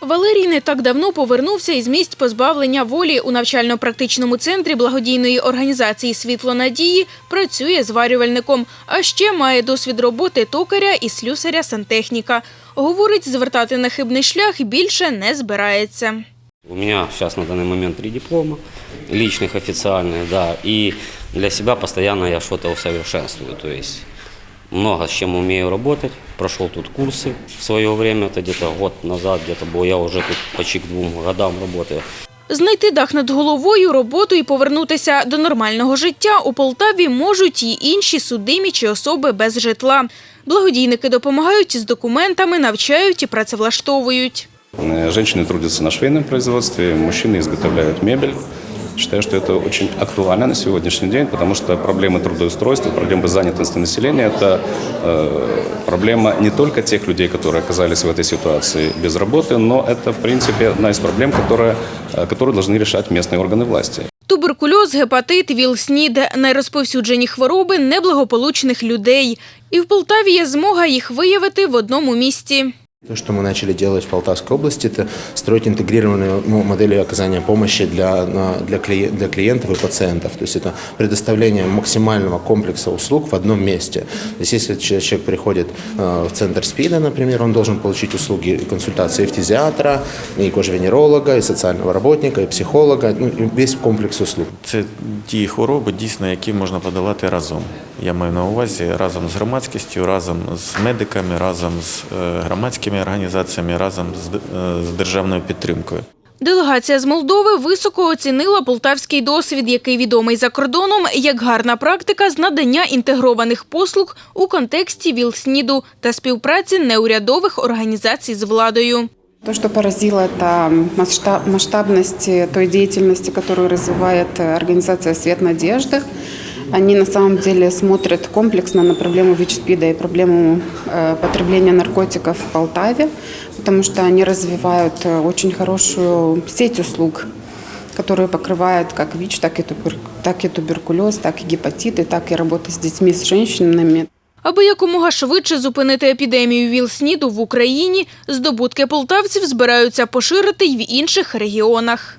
Валерій не так давно повернувся із місць позбавлення волі у навчально-практичному центрі благодійної організації Світло надії працює зварювальником, а ще має досвід роботи токаря і слюсаря сантехніка. Говорить, звертати на хибний шлях більше не збирається. У меня сейчас на данный момент три диплома, личных официальных, да, и для себя постоянно я что-то усовершенствую, то есть много с чем умею работать, прошел тут курсы в свое время, это где-то год назад где-то был, я уже тут почти к двум годам работаю. Знайти дах над головою, роботу і повернутися до нормального життя у Полтаві можуть і інші судимі чи особи без житла. Благодійники допомагають із документами, навчають і працевлаштовують. Э, Женщины трудятся на швейном производстве, мужчины изготовляют мебель. Считаю, что это очень актуально на сегодняшний день, потому что проблемы трудоустройства, проблемы занятости населения – это э, проблема не только тех людей, которые оказались в этой ситуации без работы, но это, в принципе, одна из проблем, которая, э, которую должны решать местные органы власти. Туберкульоз, гепатит, ВІЛ-СНІД – найрозповсюджені хвороби неблагополучних людей. І в Полтаві є змога їх виявити в одному місці. То, что мы начали делать в Полтавской области, это строить интегрированные ну, модели оказания помощи для, на- для, клиен- для клиентов и пациентов. То есть это предоставление максимального комплекса услуг в одном месте. То есть если че- человек приходит э, в центр СПИДа, например, он должен получить услуги и консультации и фтизиатра, и кожевенеролога, и социального работника, и психолога, ну, и весь комплекс услуг. Це ті хвороби, дійсно, які можна подолати разом. Я маю на увазі разом з громадськістю, разом з медиками, разом з е, громадськими організаціями, разом з, д- е, з державною підтримкою. Делегація з Молдови високо оцінила полтавський досвід, який відомий за кордоном як гарна практика з надання інтегрованих послуг у контексті ВІЛ-СНІДу та співпраці неурядових організацій з владою. То, что поразило, это масштаб, масштабность э, той деятельности, которую развивает э, организация «Свет надежды». Они на самом деле смотрят комплексно на проблему ВИЧ-СПИДа и проблему э, потребления наркотиков в Полтаве, потому что они развивают э, очень хорошую сеть услуг, которые покрывают как ВИЧ, так и, тубер- так и туберкулез, так и гепатиты, так и работа с детьми, с женщинами. Аби якомога швидше зупинити епідемію ВІЛ-СНІДу в Україні, здобутки полтавців збираються поширити й в інших регіонах.